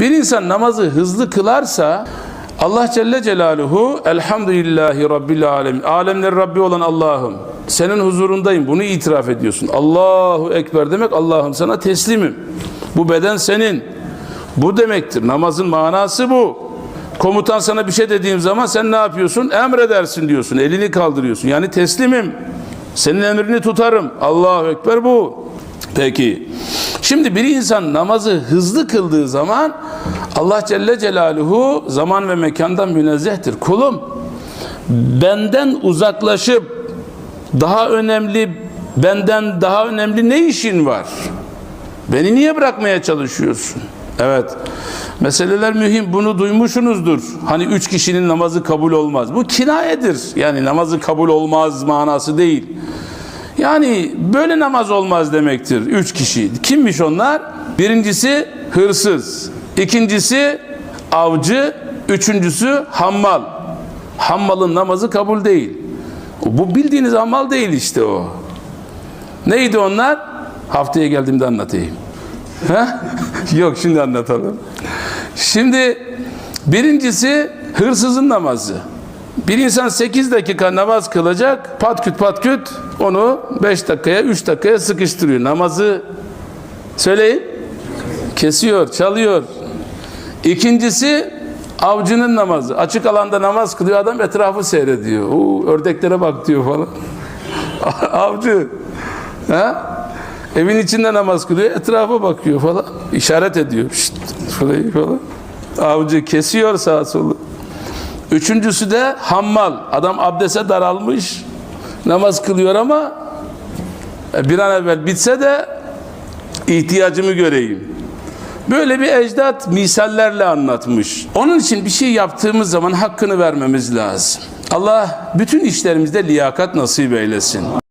Bir insan namazı hızlı kılarsa Allah Celle Celaluhu Elhamdülillahi Rabbil Alemin. Alemler Rabbi olan Allah'ım. Senin huzurundayım. Bunu itiraf ediyorsun. Allahu Ekber demek Allah'ım sana teslimim. Bu beden senin. Bu demektir. Namazın manası bu. Komutan sana bir şey dediğim zaman sen ne yapıyorsun? Emredersin diyorsun. Elini kaldırıyorsun. Yani teslimim. Senin emrini tutarım. Allahu Ekber bu. Peki. Şimdi bir insan namazı hızlı kıldığı zaman Allah Celle Celaluhu zaman ve mekandan münezzehtir. Kulum benden uzaklaşıp daha önemli benden daha önemli ne işin var? Beni niye bırakmaya çalışıyorsun? Evet. Meseleler mühim. Bunu duymuşsunuzdur. Hani üç kişinin namazı kabul olmaz. Bu kinayedir. Yani namazı kabul olmaz manası değil. Yani böyle namaz olmaz demektir. Üç kişi. Kimmiş onlar? Birincisi hırsız. İkincisi avcı. Üçüncüsü hammal. Hammalın namazı kabul değil. Bu bildiğiniz hammal değil işte o. Neydi onlar? Haftaya geldiğimde anlatayım. Yok şimdi anlatalım. Şimdi birincisi hırsızın namazı. Bir insan 8 dakika namaz kılacak, patküt patküt onu 5 dakikaya, 3 dakikaya sıkıştırıyor. Namazı söyleyin. Kesiyor, çalıyor. İkincisi avcının namazı. Açık alanda namaz kılıyor adam etrafı seyrediyor. Oo, ördeklere bak diyor falan. Avcı. Ha? Evin içinde namaz kılıyor, etrafa bakıyor falan. İşaret ediyor. Şşt, şurayı falan. Avcı kesiyor sağa solu. Üçüncüsü de hammal. Adam abdese daralmış. Namaz kılıyor ama e, bir an evvel bitse de ihtiyacımı göreyim. Böyle bir ecdat misallerle anlatmış. Onun için bir şey yaptığımız zaman hakkını vermemiz lazım. Allah bütün işlerimizde liyakat nasip eylesin.